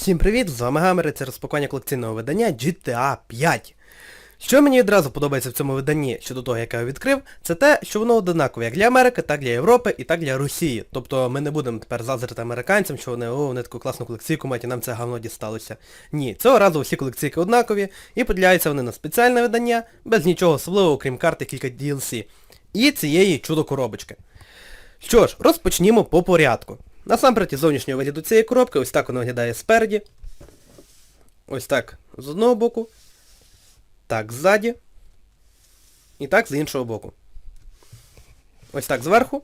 Всім привіт, з вами Гамери, це розпакування колекційного видання GTA 5. Що мені відразу подобається в цьому виданні щодо того, яке я його відкрив, це те, що воно однакове як для Америки, так для Європи і так для Росії. Тобто ми не будемо тепер заздрити американцям, що вони, о, вони таку класну колекційку мають і нам це говно дісталося. Ні, цього разу всі колекційки однакові і поділяються вони на спеціальне видання, без нічого особливого, крім карти кілька DLC. І цієї чудо-коробочки. Що ж, розпочнімо по порядку. Насамперед зовнішнього вигляду цієї коробки, ось так воно виглядає спереді. Ось так з одного боку. Так ззаді. І так з іншого боку. Ось так зверху.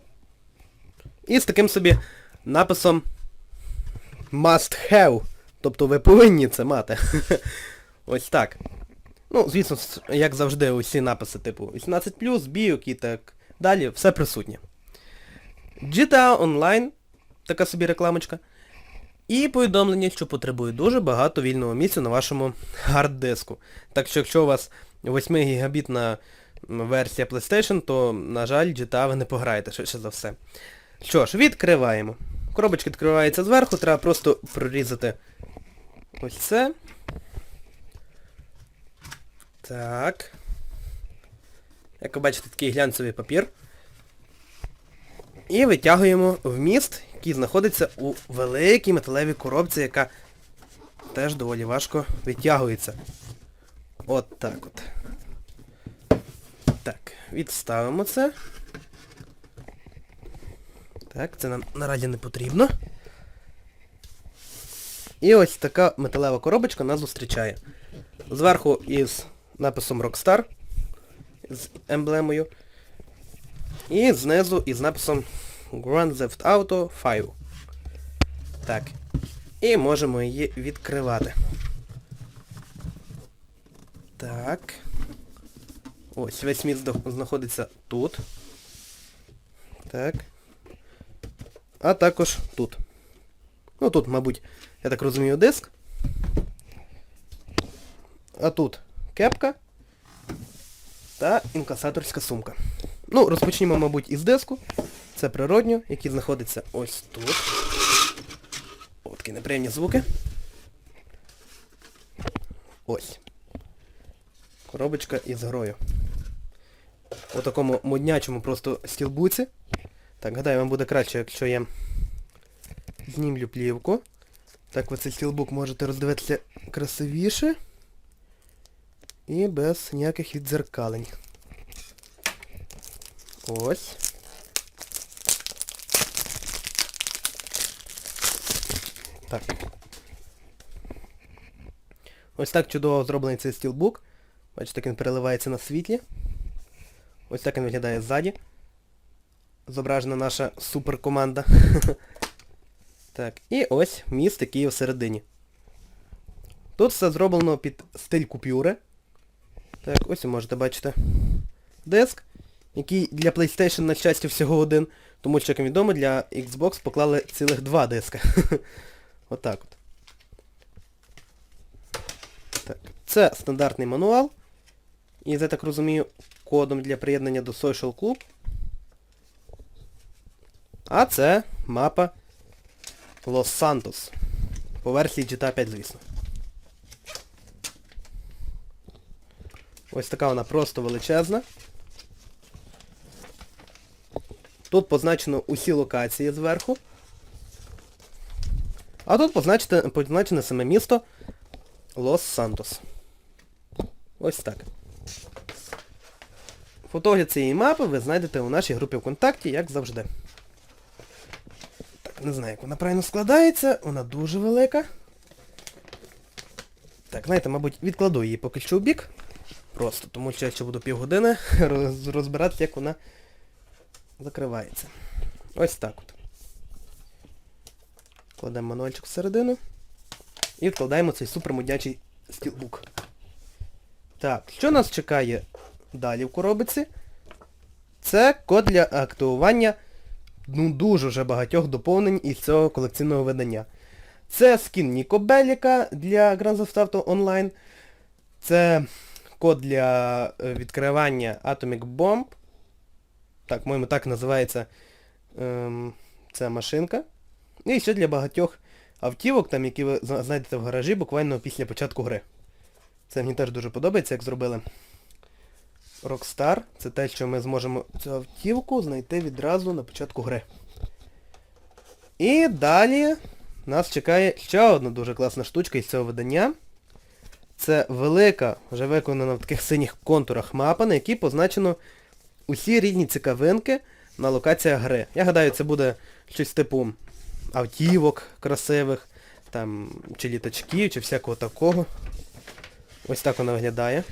І з таким собі написом Must have. Тобто ви повинні це мати. Ось так. Ну, звісно, як завжди, усі написи типу 18+, бійок і так далі, все присутнє. GTA Online, така собі рекламочка. І повідомлення, що потребує дуже багато вільного місця на вашому хард-диску. Так що якщо у вас 8 гігабітна версія PlayStation, то, на жаль, GTA ви не пограєте швидше за все. Що ж, відкриваємо. Коробочка відкривається зверху, треба просто прорізати ось це. Так. Як ви бачите, такий глянцевий папір. І витягуємо вміст, який знаходиться у великій металевій коробці, яка теж доволі важко витягується. От так от. Так, відставимо це. Так, це нам наразі не потрібно. І ось така металева коробочка нас зустрічає. Зверху із написом Rockstar, з емблемою. І знизу із написом Grand Theft Auto 5. Так. І можемо її відкривати. Так. Ось, весь міст знаходиться тут. Так. А також тут. Ну тут, мабуть, я так розумію, диск. А тут кепка та інкасаторська сумка. Ну, розпочнімо, мабуть, із диску. Це природньо, який знаходиться ось тут. О, такі неприємні звуки. Ось. Коробочка із грою. У такому моднячому просто стілбуці. Так, гадаю, вам буде краще, якщо я знімлю плівку. Так ви цей стілбук можете роздивитися красивіше. І без ніяких віддзеркалень. Ось. Так. Ось так чудово зроблений цей стілбук. Бачите, як він переливається на світлі. Ось так він виглядає ззаді. Зображена наша суперкоманда. Так, і ось міст, який всередині. Тут все зроблено під стиль купюри. Так, ось ви можете бачити диск, який для PlayStation, на щастя, всього один, тому що, як відомо, для Xbox поклали цілих два диска. Отак от. Так. Це стандартний мануал. І я так розумію, кодом для приєднання до Social Club. А це мапа Santos. По версії GTA 5, звісно. Ось така вона просто величезна. Тут позначено усі локації зверху. А тут позначене, позначене саме місто Лос-Сантос. Ось так. Фотогляд цієї мапи ви знайдете у нашій групі ВКонтакті, як завжди. Так, не знаю, як вона правильно складається, вона дуже велика. Так, знаєте, мабуть, відкладу її поки що в бік. Просто, тому що я ще буду півгодини роз- розбиратися, як вона закривається. Ось так от. Кладемо мануальчик всередину. І відкладаємо цей супермоднячий стілбук. Так, що нас чекає далі в коробиці? Це код для активування ну, дуже вже багатьох доповнень із цього колекційного видання. Це скін Ніко Беліка для Grand Theft Auto Online. Це код для е, відкривання Atomic Bomb. Так, по-моєму, так називається ем, ця машинка. І ще для багатьох автівок, там, які ви знайдете в гаражі буквально після початку гри. Це мені теж дуже подобається, як зробили. Rockstar. Це те, що ми зможемо цю автівку знайти відразу на початку гри. І далі нас чекає ще одна дуже класна штучка із цього видання. Це велика, вже виконана в таких синіх контурах мапа, на якій позначено усі різні цікавинки на локаціях гри. Я гадаю, це буде щось типу автівок красивих, там, чи літачків, чи всякого такого. Ось так вона виглядає.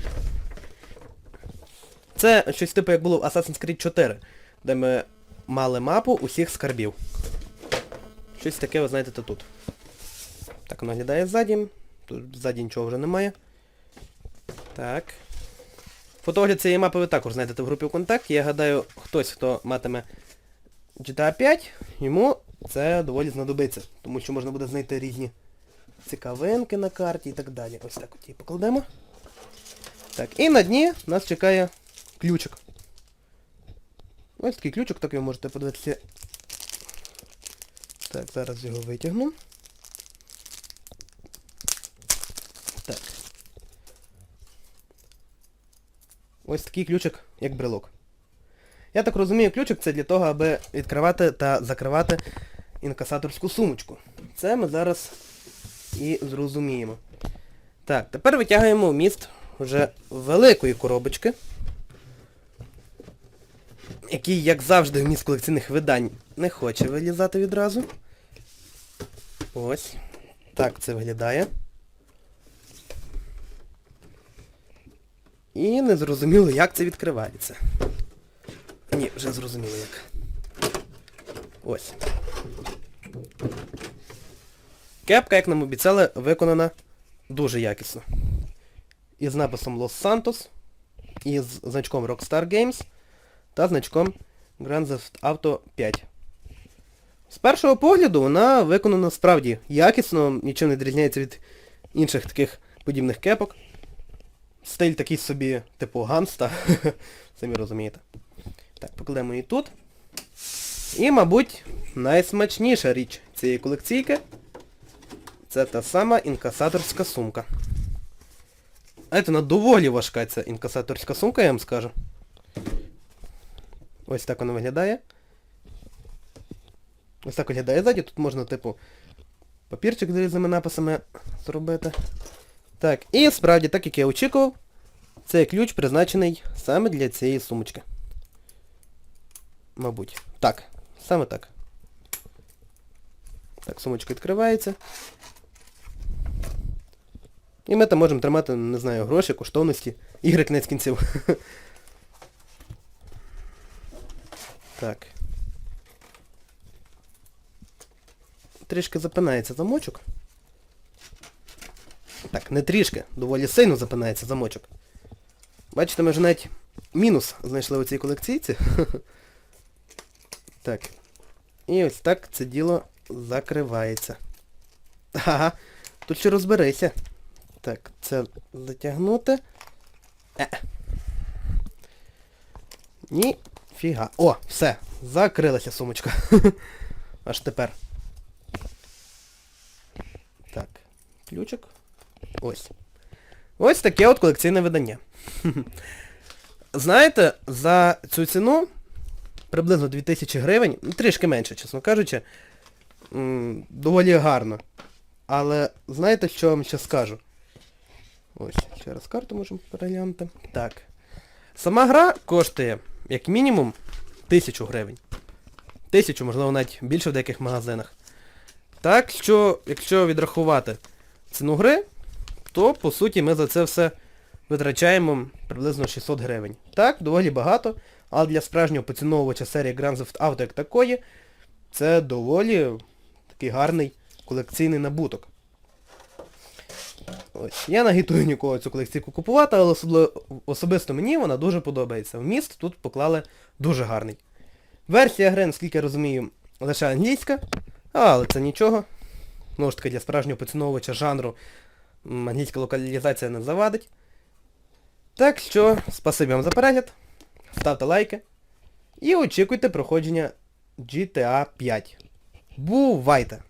Це щось типу як було в Assassin's Creed 4, де ми мали мапу усіх скарбів. Щось таке ви знайдете тут. Так воно виглядає ззаді. Тут ззаді нічого вже немає. Так. Фотогляд цієї мапи ви також знайдете в групі ВКонтакті. Я гадаю, хтось, хто матиме GTA 5, йому це доволі знадобиться. Тому що можна буде знайти різні цікавинки на карті і так далі. Ось так от її покладемо. Так, і на дні нас чекає ключик. Ось такий ключик, так ви можете подивитися. Так, зараз його витягну. Так. Ось такий ключик, як брелок. Я так розумію, ключик це для того, аби відкривати та закривати інкасаторську сумочку. Це ми зараз і зрозуміємо. Так, тепер витягуємо вміст вже великої коробочки, який, як завжди, вміст колекційних видань не хоче вилізати відразу. Ось. Так це виглядає. І не зрозуміло, як це відкривається. Ні, вже зрозуміло як. Ось. Кепка, як нам обіцяли, виконана дуже якісно. Із написом Los Santos, із значком Rockstar Games та значком Grand Theft Auto 5. З першого погляду вона виконана справді якісно, нічим не відрізняється від інших таких подібних кепок. Стиль такий собі, типу ганста, самі розумієте. Так, покладемо її тут. І, мабуть, найсмачніша річ цієї колекційки це та сама інкасаторська сумка. А це вона доволі важка ця інкасаторська сумка, я вам скажу. Ось так вона виглядає. Ось так виглядає ззаді, тут можна, типу, папірчик з різними написами зробити. Так, і справді, так як я очікував, цей ключ призначений саме для цієї сумочки. Мабуть. Так, саме так. Так, сумочка відкривається. І ми там можемо тримати, не знаю, гроші, коштовності, ігри кінець кінців. Так. Трішки запинається замочок. Так, не трішки, доволі сильно запинається замочок. Бачите, ми вже навіть мінус знайшли у цій колекційці. Так. І ось так це діло закривається. Ага, тут ще розберися. Так, це затягнути. Е. Ніфіга. О, все, закрилася сумочка. Аж тепер. Так, ключик. Ось. Ось таке от колекційне видання. Знаєте, за цю ціну, приблизно 2000 гривень, ну, трішки менше, чесно кажучи, доволі гарно. Але знаєте, що вам ще скажу? Ось, ще раз карту можемо переглянути. Так. Сама гра коштує, як мінімум, 1000 гривень. Тисячу, можливо, навіть більше в деяких магазинах. Так що, якщо відрахувати ціну гри, то по суті ми за це все витрачаємо приблизно 600 гривень. Так, доволі багато, але для справжнього поціновувача серії Grand Theft Auto як такої, це доволі такий гарний колекційний набуток. Ось. Я не агітую нікого цю колекційку купувати, але особисто мені вона дуже подобається. Вміст тут поклали дуже гарний. Версія гри, наскільки я розумію, лише англійська, але це нічого. Знову ж таки, для справжнього поціновувача жанру англійська локалізація не завадить. Так що, спасибі вам за перегляд, ставте лайки і очікуйте проходження GTA 5. Бувайте!